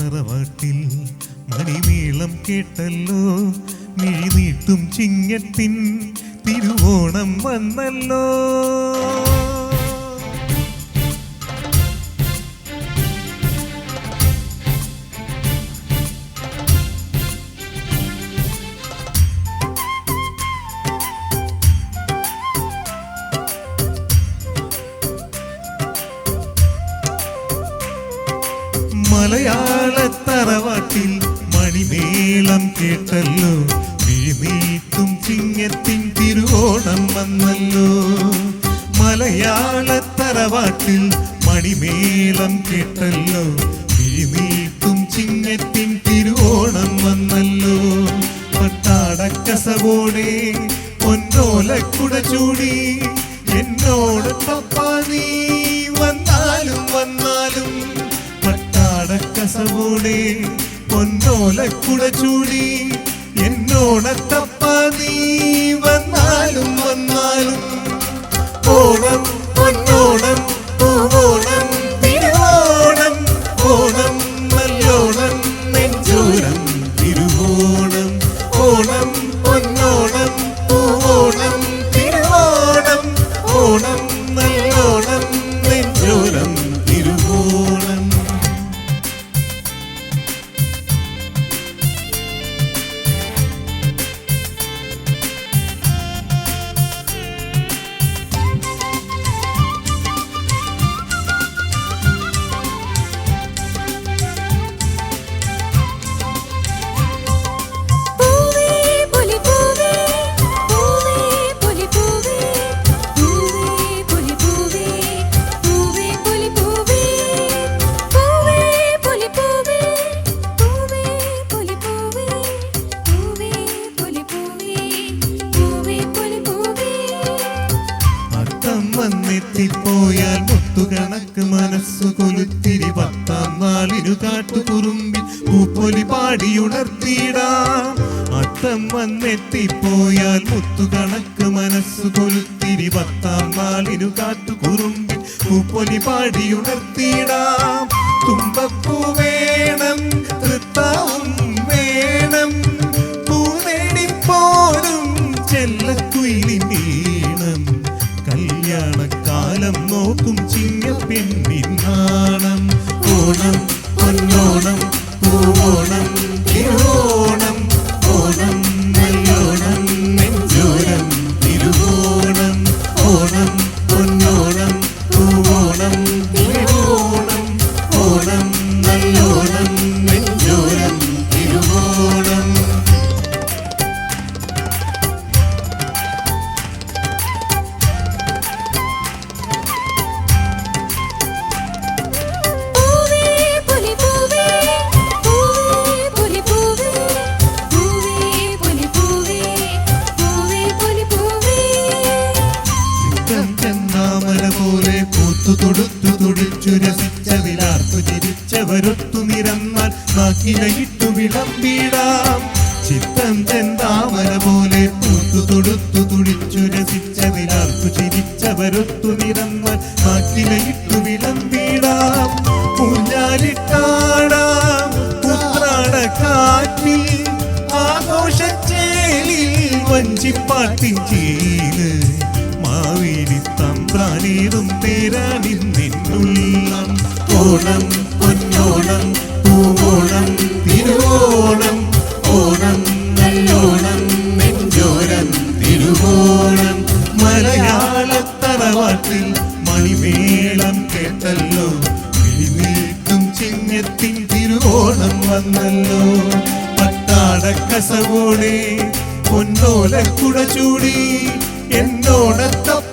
തറവാട്ടിൽ മണിമേളം കേട്ടല്ലോ. മിഴിനീട്ടും ചിങ്ങത്തിൻ തിരുവോണം വന്നല്ലോ. മലയാള തറവാട്ടിൽ മണിമേളം കേട്ടല്ലോ. മിഴിനീട്ടും ചിങ്ങത്തിൻ തിരുവോണം വന്നല്ലോ. മലയാളത്തറവാട്ടിൽ മണിമേളം കേട്ടല്ലോ. മിഴിനീട്ടും ചിങ്ങത്തിൻ തിരുവോണം വന്നല്ലോ. പട്ടാടക്കസവോടെ ഒന്നോലക്കുട ചൂടി എന്നോട് തപ്പാ നീ പട്ടാടക്കസവോടെ പൊന്നോലക്കുട ചൂടി എന്നോടത്തപ്പ നീ വന്നാലും വന്നാലും. ഓണം പൊന്നോണം പൂവോണം തിരുവോണം ഓണം വന്നെത്തിപ്പോയാൽ മുത്തുകണക്ക് അത്തം വന്നെത്തിപ്പോയാൽ മുത്തുകണക്ക് മനസ്സു കൊലുത്തിരി പത്താം നാളിനു കാട്ടുകുറുമ്പിൽ പൂപ്പൊലി പാടിയുണർത്തിയിടാം. തുമ്പപ്പൂ കാലം നോക്കും ചിങ്ങ പെണ്ണിൻ നാണം ഓണം പൊന്നോണം പൂത്തു തൊടിച്ചു രസിച്ച വിളാർത്തു ചിരിച്ചവരൊത്തു നിരന്നാൽ നാക്കിലയിട്ടു വിളമ്പിടാം ചിത്തം ചെന്താമര പോലെ പൂത്തു തൊടുത്തു തുടിച്ചു രസിച്ചതിലാർത്തു ചിരിച്ചവരൊത്തു നിരന്നാൽ നാക്കിലയിട്ടു വിളമ്പിടാം പൂഞ്ഞാലിട്ടാടാം പുത്രാട കാറ്റിൽ. തമ്പ്രാനേതും തേരാനിന്നുള്ളം ഓണം പൊന്നോണം പൂവോണം തിരുവോണം. ഓണം നല്ലോണം നെഞ്ചോരം തിരുവോണം. മലയാളത്തറവാട്ടിൽ മണിമേളം കേട്ടല്ലോ. വിളിനീട്ടും ചിങ്ങത്തിൻ തിരുവോണം വന്നല്ലോ. പട്ടാടക്കസവോടെ പൊന്നോലക്കുട ചൂടി. എന്നോടത്തപ്പ